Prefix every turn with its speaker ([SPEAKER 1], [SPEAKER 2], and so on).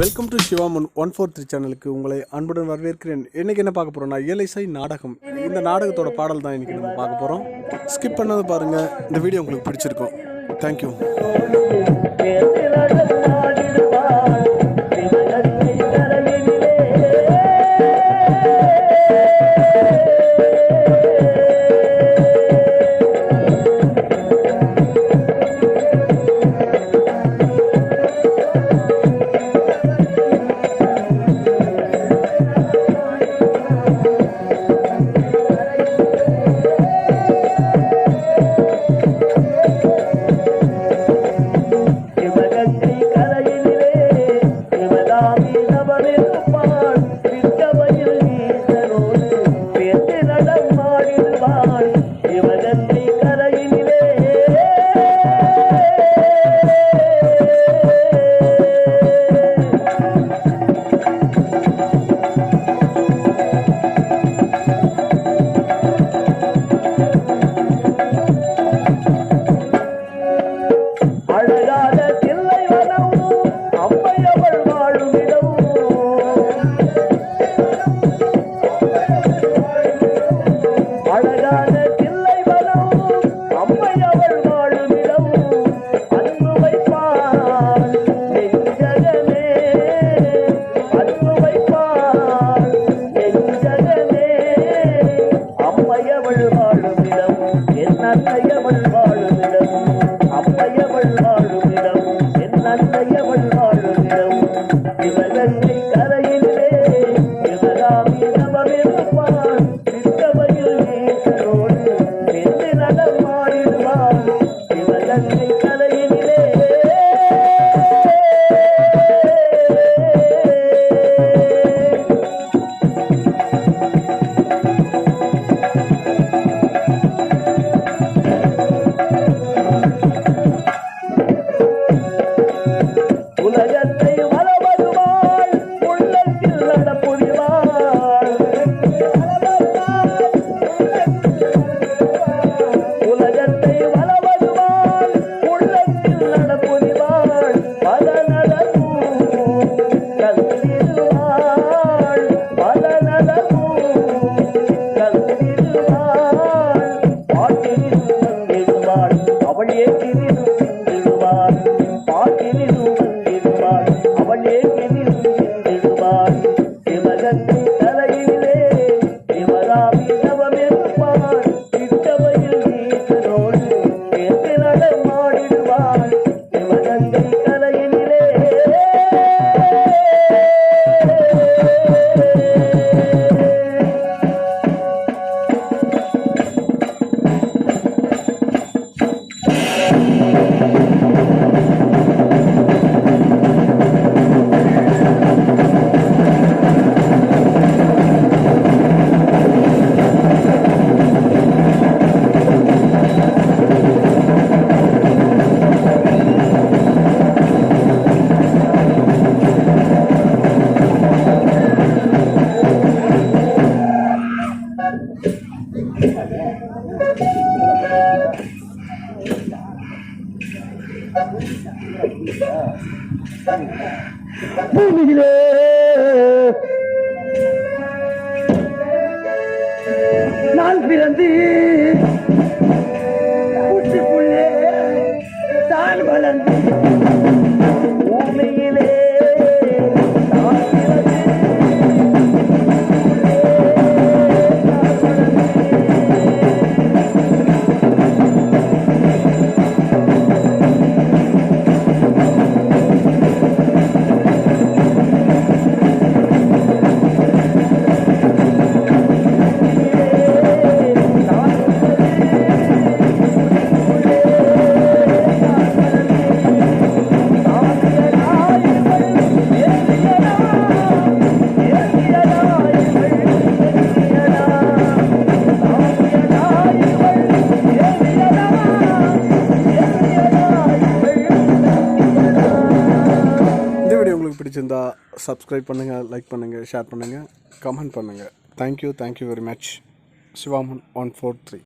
[SPEAKER 1] Welcome to Sivaman one four three சேனலுக்கு உங்களை அன்புடன் வரவேற்கிறேன். இன்னைக்கு என்ன பார்க்க போகிறோம்னா இயலைசை நாடகம். இந்த நாடகத்தோட பாடல் தான் இன்றைக்கி நம்ம பார்க்க போகிறோம் ஸ்கிப் பண்ணது பாருங்கள் இந்த வீடியோ உங்களுக்கு பிடிச்சிருக்கும்.
[SPEAKER 2] Thank you Thank you. உள்ளத்தில் நடப்புரிவாள் பூமியிலே. நான்
[SPEAKER 1] பிறந்தேன். பிடிச்சிருந்தா சப்ஸ்கிரைப் பண்ணுங்கள் லைக் பண்ணுங்கள் ஷேர் பண்ணுங்கள் கமெண்ட் பண்ணுங்கள் thank you thank you very much Sivaman one four three